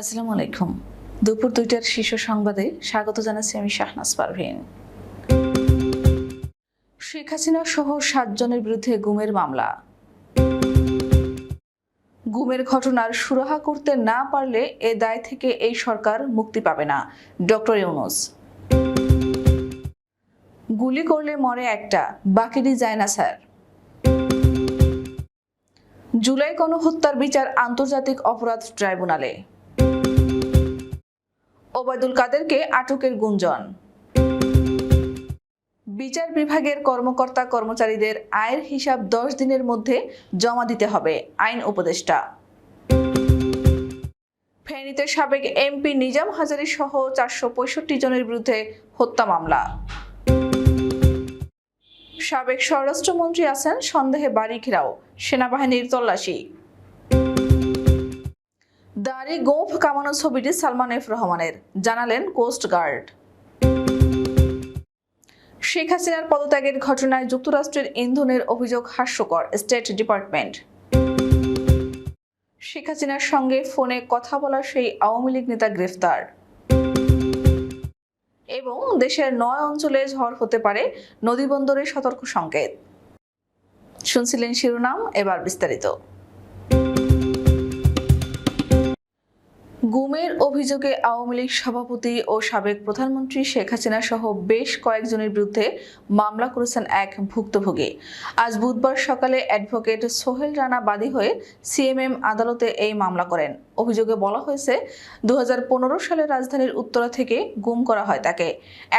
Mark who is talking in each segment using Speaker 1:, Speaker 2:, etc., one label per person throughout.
Speaker 1: আসসালামু আলাইকুম দুপুর দুইটার শীর্ষ সংবাদে স্বাগত জানাচ্ছি আমি শাহনাজ পারভিন
Speaker 2: শেখ হাসিনা সহ সাতজনের বিরুদ্ধে গুমের মামলা গুমের ঘটনার সুরাহা করতে না পারলে এ দায় থেকে এই সরকার মুক্তি পাবে না ডক্টর ইউনুস
Speaker 3: গুলি করলে মরে একটা বাকিরি যায় না স্যার
Speaker 4: জুলাই গণহত্যার বিচার আন্তর্জাতিক অপরাধ ট্রাইব্যুনালে
Speaker 5: ওবায়দুল কাদেরকে আটকের গুঞ্জন
Speaker 6: বিচার বিভাগের কর্মকর্তা কর্মচারীদের আয়ের হিসাব দশ দিনের মধ্যে জমা দিতে হবে আইন উপদেষ্টা
Speaker 7: ফেনীতে সাবেক এমপি নিজাম হাজারি সহ চারশো জনের বিরুদ্ধে হত্যা মামলা
Speaker 8: সাবেক স্বরাষ্ট্রমন্ত্রী আছেন সন্দেহে বাড়ি ঘেরাও সেনাবাহিনীর তল্লাশি
Speaker 9: দাড়ি গোঁফ কামানো ছবিটি সালমান এফ রহমানের জানালেন কোস্টগার্ড
Speaker 10: শেখ হাসিনার পদত্যাগের ঘটনায় যুক্তরাষ্ট্রের ইন্ধনের অভিযোগ হাস্যকর স্টেট ডিপার্টমেন্ট
Speaker 11: শেখ হাসিনার সঙ্গে ফোনে কথা বলা সেই আওয়ামী লীগ নেতা গ্রেফতার
Speaker 12: এবং দেশের নয় অঞ্চলে ঝড় হতে পারে নদীবন্দরে সতর্ক সংকেত শুনছিলেন শিরোনাম এবার বিস্তারিত
Speaker 13: গুমের অভিযোগে আওয়ামী লীগ সভাপতি ও সাবেক প্রধানমন্ত্রী শেখ হাসিনা সহ বেশ কয়েকজনের বিরুদ্ধে মামলা করেছেন এক ভুক্তভোগী আজ বুধবার সকালে অ্যাডভোকেট সোহেল রানা বাদী হয়ে সিএমএম আদালতে এই মামলা করেন অভিযোগে বলা হয়েছে দু সালে রাজধানীর উত্তরা থেকে গুম করা হয় তাকে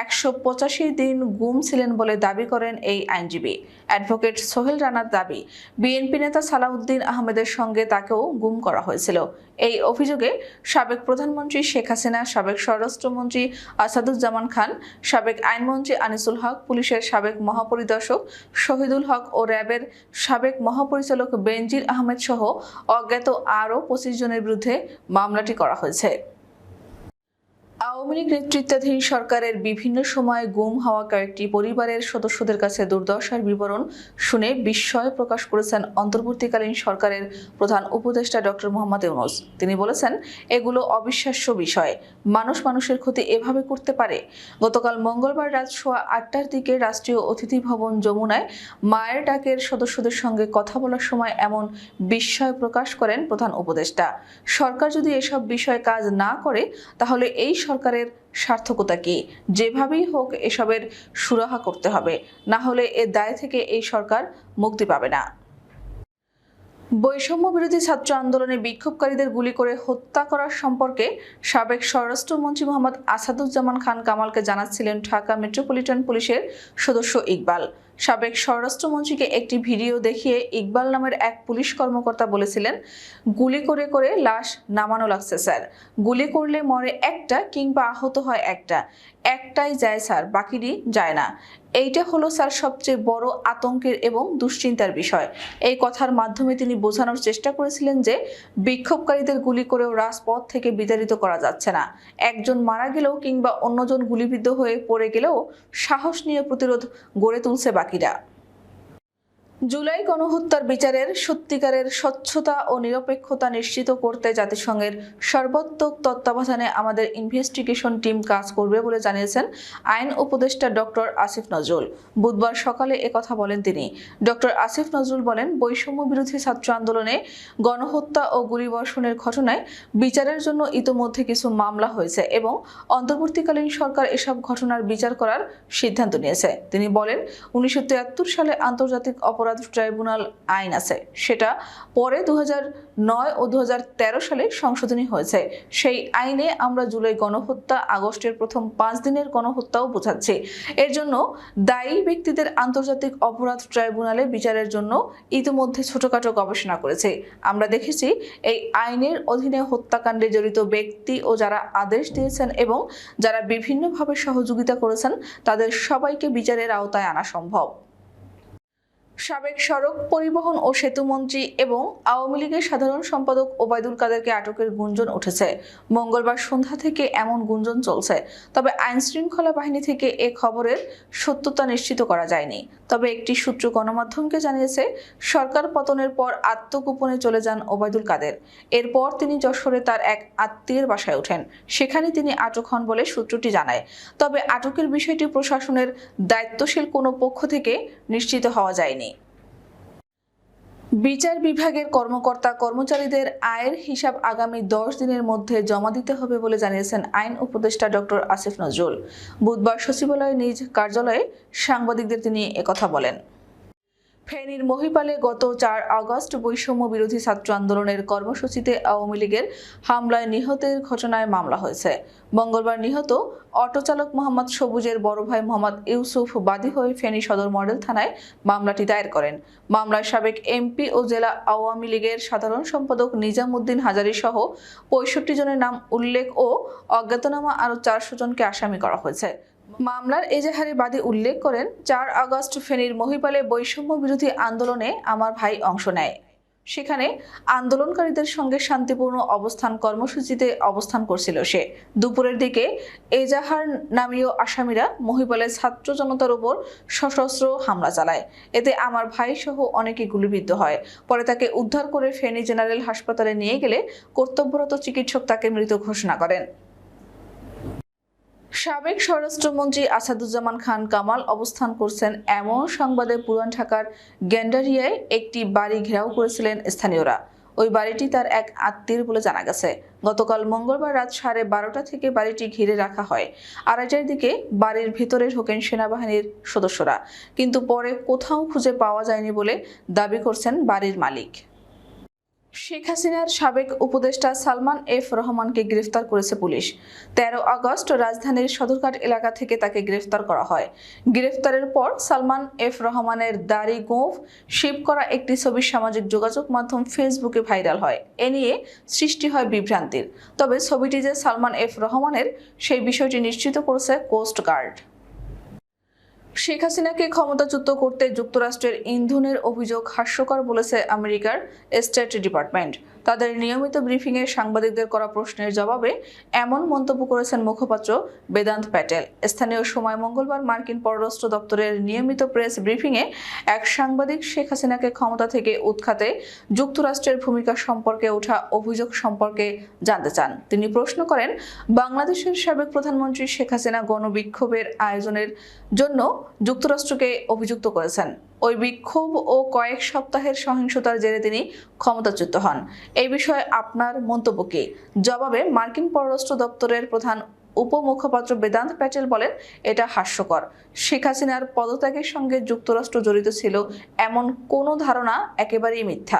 Speaker 13: একশো দিন গুম ছিলেন বলে দাবি করেন এই আইনজীবী অ্যাডভোকেট সোহেল রানার দাবি বিএনপি নেতা সালাউদ্দিন আহমেদের সঙ্গে তাকেও গুম করা হয়েছিল এই অভিযোগে সাবেক প্রধানমন্ত্রী শেখ হাসিনা সাবেক স্বরাষ্ট্রমন্ত্রী আসাদুজ্জামান খান সাবেক আইনমন্ত্রী আনিসুল হক পুলিশের সাবেক মহাপরিদর্শক শহীদুল হক ও র্যাবের সাবেক মহাপরিচালক বেনজির আহমেদ সহ অজ্ঞাত আরও পঁচিশ জনের বিরুদ্ধে মামলাটি করা হয়েছে
Speaker 14: আওয়ামী লীগ নেতৃত্বাধীন সরকারের বিভিন্ন সময়ে গুম হওয়া কয়েকটি পরিবারের সদস্যদের কাছে দুর্দশার বিবরণ শুনে বিস্ময় প্রকাশ করেছেন অন্তর্বর্তীকালীন সরকারের প্রধান উপদেষ্টা ডক্টর মোহাম্মদ ইউনুস তিনি বলেছেন এগুলো অবিশ্বাস্য বিষয় মানুষ মানুষের ক্ষতি এভাবে করতে পারে গতকাল মঙ্গলবার রাত সোয়া আটটার দিকে রাষ্ট্রীয় অতিথি ভবন যমুনায় মায়ের ডাকের সদস্যদের সঙ্গে কথা বলার সময় এমন বিস্ময় প্রকাশ করেন প্রধান উপদেষ্টা সরকার যদি এসব বিষয়ে কাজ না করে তাহলে এই সরকার সরকারের সার্থকতা কি যেভাবেই হোক এসবের সুরাহা করতে হবে না হলে এ দায় থেকে এই সরকার মুক্তি পাবে না
Speaker 15: বৈষম্য বিরোধী ছাত্র আন্দোলনে বিক্ষোভকারীদের গুলি করে হত্যা করার সম্পর্কে সাবেক স্বরাষ্ট্রমন্ত্রী মোহাম্মদ আসাদুজ্জামান খান কামালকে জানাচ্ছিলেন ঢাকা মেট্রোপলিটন পুলিশের সদস্য ইকবাল সাবেক স্বরাষ্ট্রমন্ত্রীকে একটি ভিডিও দেখিয়ে ইকবাল নামের এক পুলিশ কর্মকর্তা বলেছিলেন গুলি করে করে লাশ নামানো লাগছে স্যার গুলি করলে মরে একটা কিংবা আহত হয় একটা একটাই যায় স্যার বাকিটি যায় না এইটা হলো স্যার সবচেয়ে বড় আতঙ্কের এবং দুশ্চিন্তার বিষয় এই কথার মাধ্যমে তিনি বোঝানোর চেষ্টা করেছিলেন যে বিক্ষোভকারীদের গুলি করেও রাজপথ থেকে বিতাড়িত করা যাচ্ছে না একজন মারা গেলেও কিংবা অন্যজন গুলিবিদ্ধ হয়ে পড়ে গেলেও সাহস নিয়ে প্রতিরোধ গড়ে তুলছে বাকিরা
Speaker 16: জুলাই গণহত্যার বিচারের সত্যিকারের স্বচ্ছতা ও নিরপেক্ষতা নিশ্চিত করতে জাতিসংঘের সর্বোত্তক তত্ত্বাবধানে আমাদের ইনভেস্টিগেশন টিম কাজ করবে বলে জানিয়েছেন আইন উপদেষ্টা ডক্টর আসিফ নজরুল বুধবার সকালে একথা বলেন তিনি ডক্টর আসিফ নজরুল বলেন বৈষম্য বিরোধী ছাত্র আন্দোলনে গণহত্যা ও গুলিবর্ষণের ঘটনায় বিচারের জন্য ইতোমধ্যে কিছু মামলা হয়েছে এবং অন্তর্বর্তীকালীন সরকার এসব ঘটনার বিচার করার সিদ্ধান্ত নিয়েছে তিনি বলেন উনিশশো সালে আন্তর্জাতিক অপরাধ অপরাধ ট্রাইব্যুনাল আইন আছে সেটা পরে দু নয় ও দু সালে সংশোধনী হয়েছে সেই আইনে আমরা জুলাই গণহত্যা আগস্টের প্রথম পাঁচ দিনের গণহত্যাও বোঝাচ্ছি এর জন্য দায়ী ব্যক্তিদের আন্তর্জাতিক অপরাধ ট্রাইব্যুনালে বিচারের জন্য ইতিমধ্যে ছোটখাটো গবেষণা করেছে আমরা দেখেছি এই আইনের অধীনে হত্যাকাণ্ডে জড়িত ব্যক্তি ও যারা আদেশ দিয়েছেন এবং যারা বিভিন্নভাবে সহযোগিতা করেছেন তাদের সবাইকে বিচারের আওতায় আনা সম্ভব
Speaker 17: সাবেক সড়ক পরিবহন ও সেতুমন্ত্রী এবং আওয়ামী লীগের সাধারণ সম্পাদক ওবায়দুল কাদেরকে আটকের গুঞ্জন উঠেছে মঙ্গলবার সন্ধ্যা থেকে এমন গুঞ্জন চলছে তবে আইনশৃঙ্খলা বাহিনী থেকে এ খবরের সত্যতা নিশ্চিত করা যায়নি তবে একটি সূত্র গণমাধ্যমকে জানিয়েছে সরকার পতনের পর আত্মগোপনে চলে যান ওবায়দুল কাদের এরপর তিনি যশোরে তার এক আত্মীয়ের বাসায় ওঠেন সেখানে তিনি আটক হন বলে সূত্রটি জানায় তবে আটকের বিষয়টি প্রশাসনের দায়িত্বশীল কোনো পক্ষ থেকে নিশ্চিত হওয়া যায়নি
Speaker 18: বিচার বিভাগের কর্মকর্তা কর্মচারীদের আয়ের হিসাব আগামী দশ দিনের মধ্যে জমা দিতে হবে বলে জানিয়েছেন আইন উপদেষ্টা ডক্টর আসিফ নজরুল বুধবার সচিবালয়ে নিজ কার্যালয়ে সাংবাদিকদের তিনি একথা বলেন
Speaker 19: ফেনীর মহিপালে গত চার আগস্ট বৈষম্য বিরোধী ছাত্র আন্দোলনের কর্মসূচিতে আওয়ামী লীগের হামলায় নিহতের ঘটনায় মামলা হয়েছে মঙ্গলবার নিহত অটোচালক মোহাম্মদ সবুজের বড় ভাই মোহাম্মদ ইউসুফ বাদী হয়ে ফেনী সদর মডেল থানায় মামলাটি দায়ের করেন মামলায় সাবেক এমপি ও জেলা আওয়ামী লীগের সাধারণ সম্পাদক নিজামুদ্দিন হাজারি সহ পঁয়ষট্টি জনের নাম উল্লেখ ও অজ্ঞাতনামা আরও চারশো জনকে আসামি করা হয়েছে মামলার এজাহারে বাদী উল্লেখ করেন চার আগস্ট ফেনীর মহিপালে বৈষম্য বিরোধী আন্দোলনে আমার ভাই অংশ নেয় সেখানে আন্দোলনকারীদের সঙ্গে শান্তিপূর্ণ অবস্থান কর্মসূচিতে অবস্থান করছিল সে দুপুরের দিকে এজাহার নামীয় আসামিরা মহিপালের ছাত্র জনতার উপর সশস্ত্র হামলা চালায় এতে আমার ভাই সহ অনেকে গুলিবিদ্ধ হয় পরে তাকে উদ্ধার করে ফেনী জেনারেল হাসপাতালে নিয়ে গেলে কর্তব্যরত চিকিৎসক তাকে মৃত ঘোষণা করেন
Speaker 20: সাবেক স্বরাষ্ট্রমন্ত্রী আসাদুজ্জামান খান কামাল অবস্থান করছেন এমন সংবাদে পুরান ঢাকার গ্যান্ডারিয়ায় একটি বাড়ি ঘেরাও করেছিলেন স্থানীয়রা ওই বাড়িটি তার এক আত্মীয় বলে জানা গেছে গতকাল মঙ্গলবার রাত সাড়ে বারোটা থেকে বাড়িটি ঘিরে রাখা হয় আড়াইটার দিকে বাড়ির ভেতরে ঢোকেন সেনাবাহিনীর সদস্যরা কিন্তু পরে কোথাও খুঁজে পাওয়া যায়নি বলে দাবি করছেন বাড়ির মালিক
Speaker 21: শেখ হাসিনার সাবেক উপদেষ্টা সালমান এফ রহমানকে গ্রেফতার করেছে পুলিশ ১৩ আগস্ট রাজধানীর সদরঘাট এলাকা থেকে তাকে গ্রেফতার করা হয় গ্রেফতারের পর সালমান এফ রহমানের দাড়ি গোঁফ শেভ করা একটি ছবি সামাজিক যোগাযোগ মাধ্যম ফেসবুকে ভাইরাল হয় এ নিয়ে সৃষ্টি হয় বিভ্রান্তির তবে ছবিটি যে সালমান এফ রহমানের সেই বিষয়টি নিশ্চিত করেছে কোস্টগার্ড
Speaker 22: শেখ হাসিনাকে ক্ষমতাচ্যুত করতে যুক্তরাষ্ট্রের ইন্ধনের অভিযোগ হাস্যকর বলেছে আমেরিকার স্টেট ডিপার্টমেন্ট তাদের নিয়মিত ব্রিফিংয়ে সাংবাদিকদের করা প্রশ্নের জবাবে এমন মন্তব্য করেছেন মুখপাত্র বেদান্ত প্যাটেল স্থানীয় সময় মঙ্গলবার মার্কিন পররাষ্ট্র দপ্তরের নিয়মিত প্রেস ব্রিফিংয়ে এক সাংবাদিক শেখ হাসিনাকে ক্ষমতা থেকে উৎখাতে যুক্তরাষ্ট্রের ভূমিকা সম্পর্কে ওঠা অভিযোগ সম্পর্কে জানতে চান তিনি প্রশ্ন করেন বাংলাদেশের সাবেক প্রধানমন্ত্রী শেখ হাসিনা গণবিক্ষোভের আয়োজনের জন্য যুক্তরাষ্ট্রকে অভিযুক্ত করেছেন ওই বিক্ষোভ ও কয়েক সপ্তাহের সহিংসতার জেরে তিনি ক্ষমতাচ্যুত হন এই বিষয়ে আপনার মন্তব্য কি জবাবে মার্কিন পররাষ্ট্র দপ্তরের প্রধান উপমুখপাত্র বেদান্ত প্যাটেল বলেন এটা হাস্যকর শেখ হাসিনার পদত্যাগের সঙ্গে যুক্তরাষ্ট্র জড়িত ছিল এমন কোনো ধারণা একেবারেই মিথ্যা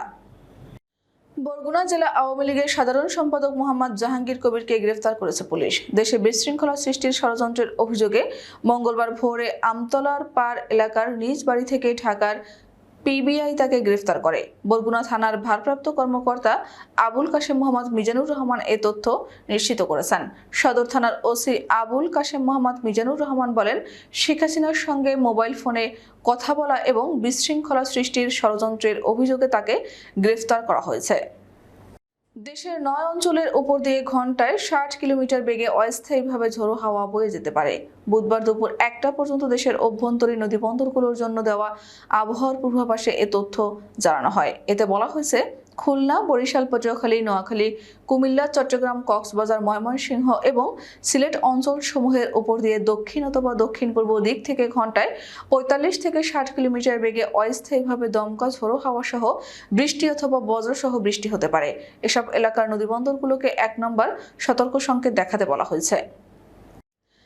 Speaker 23: বরগুনা জেলা আওয়ামী লীগের সাধারণ সম্পাদক মোহাম্মদ জাহাঙ্গীর কবিরকে গ্রেফতার করেছে পুলিশ দেশে বিশৃঙ্খলা সৃষ্টির ষড়যন্ত্রের অভিযোগে মঙ্গলবার ভোরে আমতলার পার এলাকার নিজ বাড়ি থেকে ঢাকার পিবিআই তাকে গ্রেফতার করে বরগুনা থানার ভারপ্রাপ্ত কর্মকর্তা আবুল কাশেম মোহাম্মদ মিজানুর রহমান এ তথ্য নিশ্চিত করেছেন সদর থানার ওসি আবুল কাশেম মোহাম্মদ মিজানুর রহমান বলেন শেখ হাসিনার সঙ্গে মোবাইল ফোনে কথা বলা এবং বিশৃঙ্খলা সৃষ্টির ষড়যন্ত্রের অভিযোগে তাকে গ্রেফতার করা হয়েছে
Speaker 24: দেশের নয় অঞ্চলের ওপর দিয়ে ঘন্টায় ষাট কিলোমিটার বেগে অস্থায়ীভাবে ঝোড়ো হাওয়া বয়ে যেতে পারে বুধবার দুপুর একটা পর্যন্ত দেশের অভ্যন্তরীণ নদী বন্দরগুলোর জন্য দেওয়া আবহাওয়ার পূর্বাভাসে এ তথ্য জানানো হয় এতে বলা হয়েছে খুলনা বরিশাল পটুয়াখালী নোয়াখালী কুমিল্লা চট্টগ্রাম কক্সবাজার ময়মনসিংহ এবং সিলেট অঞ্চল সমূহের উপর দিয়ে দক্ষিণ অথবা দক্ষিণ পূর্ব দিক থেকে ঘন্টায় পঁয়তাল্লিশ থেকে ষাট কিলোমিটার বেগে অস্থায়ীভাবে দমকা ঝোড়ো হাওয়া সহ বৃষ্টি অথবা বজ্রসহ বৃষ্টি হতে পারে এসব এলাকার নদীবন্দরগুলোকে এক নম্বর সতর্ক সংকেত দেখাতে বলা হয়েছে